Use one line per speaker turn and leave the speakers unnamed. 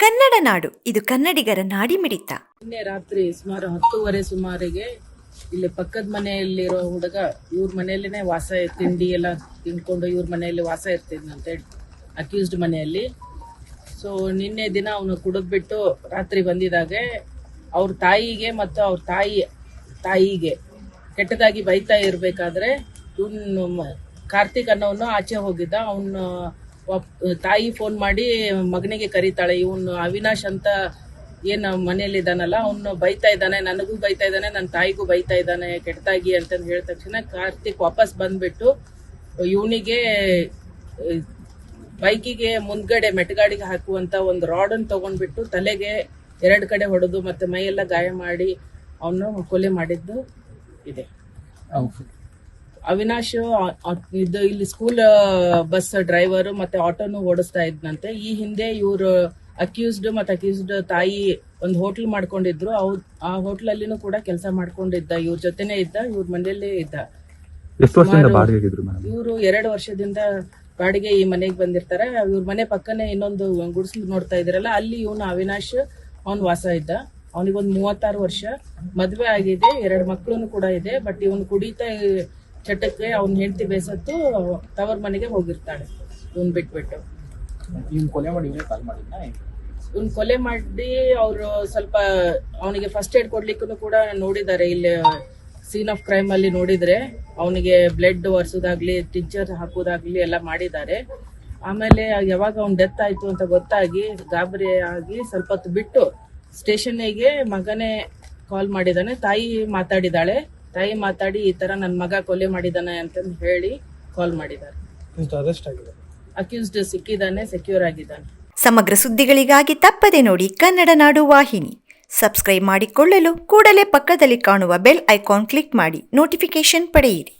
ಕನ್ನಡ ನಾಡು. ಇದು ಕನ್ನಡಿಗರ ನಾಡಿ ಮಿಡಿತ.
ನಿನ್ನೆ ರಾತ್ರಿ ಸುಮಾರು ಹತ್ತೂವರೆ ಸುಮಾರಿಗೆ ಇಲ್ಲಿ ಪಕ್ಕದ ಮನೆಯಲ್ಲಿರೋ ಹುಡುಗ ಇವ್ರ ಮನೆಯಲ್ಲೇ ವಾಸ ತಿಂಡಿ ಎಲ್ಲ ತಿನ್ಕೊಂಡು ಇವ್ರ ಮನೆಯಲ್ಲಿ ವಾಸ ಇರ್ತಿದ್ನಂತೆ ಅಕ್ಯೂಸ್ಡ್ ಮನೆಯಲ್ಲಿ. ಸೊ ನಿನ್ನೆ ದಿನ ಅವನು ಕುಡಿದ್ಬಿಟ್ಟು ರಾತ್ರಿ ಬಂದಿದಾಗೆ. ಅವ್ರ ತಾಯಿಗೆ ಮತ್ತು ಅವ್ರ ತಾಯಿ, ತಾಯಿಗೆ ಕೆಟ್ಟದಾಗಿ ಬೈತಾ ಇರಬೇಕಾದ್ರೆ ಇವನು ಕಾರ್ತಿಕ್ ಅನ್ನೋನು ಆಚೆ ಹೋಗಿದ್ದ. ಅವನು ತಾಯಿ ಫೋನ್ ಮಾಡಿ ಮಗನಿಗೆ ಕರೀತಾಳೆ, ಇವನು ಅವಿನಾಶ್ ಅಂತ ಏನ್ ಮನೆಯಲ್ಲಿ ಇದ್ದಾನಲ್ಲ, ಅವನು ಬೈತಾ ಇದ್ದಾನೆ, ನನಗೂ ಬೈತಾ ಇದ್ದಾನೆ ನನ್ನ ತಾಯಿಗೂ ಬೈತಾ ಇದ್ದಾನೆ, ಕೆಟ್ಟದಾಗಿ ಅಂತಂದು ಹೇಳಿದ ತಕ್ಷಣ ಕಾರ್ತಿಕ್ ವಾಪಸ್ ಬಂದ್ಬಿಟ್ಟು ಇವನಿಗೆ ಬೈಕಿಗೆ ಮುಂದ್ಗಡೆ ಮೆಟ್ಗಾಡಿಗೆ ಹಾಕುವಂತ ಒಂದು ರಾಡನ್ ತಗೊಂಡ್ಬಿಟ್ಟು ತಲೆಗೆ ಎರಡು ಕಡೆ ಹೊಡೆದು ಮತ್ತೆ ಮೈಯೆಲ್ಲ ಗಾಯ ಮಾಡಿ ಅವನು ಕೊಲೆ ಮಾಡಿದ್ದು ಇದೆ. ಅವಿನಾಶ್ ಇದು ಇಲ್ಲಿ ಸ್ಕೂಲ್ ಬಸ್ ಡ್ರೈವರ್ ಮತ್ತೆ ಆಟೋನು ಓಡಿಸ್ತಾ ಇದ್ನಂತೆ. ಈ ಹಿಂದೆ ಇವರು ಅಕ್ಯೂಸ್ಡ್ ಮತ್ತೆ ಅಕ್ಯೂಸ್ಡ್ ತಾಯಿ ಒಂದು ಹೋಟ್ಲ್ ಮಾಡ್ಕೊಂಡಿದ್ರು. ಅವ್ ಆ ಹೋಟ್ಲಲ್ಲಿನೂ ಕೂಡ ಕೆಲಸ ಮಾಡ್ಕೊಂಡಿದ್ದ. ಇವ್ರ ಜೊತೆನೆ ಇದ್ದ ಇವ್ರ ಮನೆಯಲ್ಲೇ ಇದ್ದ. ಇವರು ಎರಡು ವರ್ಷದಿಂದ ಬಾಡಿಗೆ ಈ ಮನೆಗೆ ಬಂದಿರ್ತಾರೆ. ಇವ್ರ ಮನೆ ಪಕ್ಕನೆ ಇನ್ನೊಂದು ಗುಡಿಸ್ಲು ನೋಡ್ತಾ ಇದ್ರಲ್ಲ ಅಲ್ಲಿ ಇವನು ಅವಿನಾಶ್ ಅವನ್ ವಾಸ ಇದ್ದ. ಅವನಿಗೊಂದು ಮೂವತ್ತಾರು ವರ್ಷ ಮದ್ವೆ ಆಗಿದೆ. ಎರಡು ಮಕ್ಕಳು ಕೂಡ ಇದೆ ಬಟ್ ಇವನು ಕುಡಿತಾ ಚಟಕ್ಕೆ ಅವ್ನ ಹೆಂಡತಿ ಬೇಸತ್ತು ತವರ್ ಮನೆಗೆ ಹೋಗಿರ್ತಾಳೆ ಇವನ್ ಬಿಟ್ಬಿಟ್ಟು.
ಇವ್ನು ಕೊಲೆ ಮಾಡಿ ಕಾಲ್ ಮಾಡಿದ್ನ
ಇವ್ನ್ ಕೊಲೆ ಮಾಡಿ ಅವರು ಸ್ವಲ್ಪ ಅವನಿಗೆ ಫಸ್ಟ್ ಏಡ್ ಕೊಡ್ಲಿಕ್ಕೂ ಕೂಡ ನೋಡಿದ್ದಾರೆ. ಇಲ್ಲಿ ಸೀನ್ ಆಫ್ ಕ್ರೈಮ್ ಅಲ್ಲಿ ನೋಡಿದ್ರೆ ಅವನಿಗೆ ಬ್ಲಡ್ ಒರೆಸೋದಾಗ್ಲಿ ಟಿಂಚರ್ ಹಾಕೋದಾಗ್ಲಿ ಎಲ್ಲ ಮಾಡಿದ್ದಾರೆ. ಆಮೇಲೆ ಯಾವಾಗ ಅವ್ನ್ ಡೆತ್ ಆಯ್ತು ಅಂತ ಗೊತ್ತಾಗಿ ಗಾಬರಿ ಆಗಿ ಸ್ವಲ್ಪ ಹೊತ್ತು ಬಿಟ್ಟು ಸ್ಟೇಷನ್ಗೆ ಮಗನೇ ಕಾಲ್ ಮಾಡಿದಾನೆ ತಾಯಿ ಮಾತಾಡಿದಾಳೆ ತಾಯಿ ಮಾತಾಡಿ ಈ ತರ ನನ್ನ ಮಗ ಕೊಲೆ ಮಾಡಿದಾನೆ ಅಂತಂದು ಹೇಳಿ ಕಾಲ್ ಮಾಡಿದ್ದಾರೆ ಅಕ್ಯೂಸ್ಡ್ ಸಿಕ್ಕಿದ್ದಾನೆ ಸೆಕ್ಯೂರ್ ಆಗಿದ್ದಾನೆ.
ಸಮಗ್ರ ಸುದ್ದಿಗಳಿಗಾಗಿ ತಪ್ಪದೆ ನೋಡಿ ಕನ್ನಡ ನಾಡು ವಾಹಿನಿ. ಸಬ್ಸ್ಕ್ರೈಬ್ ಮಾಡಿಕೊಳ್ಳಲು ಕೂಡಲೇ ಪಕ್ಕದಲ್ಲಿ ಕಾಣುವ ಬೆಲ್ ಐಕಾನ್ ಕ್ಲಿಕ್ ಮಾಡಿ ನೋಟಿಫಿಕೇಶನ್ ಪಡೆಯಿರಿ.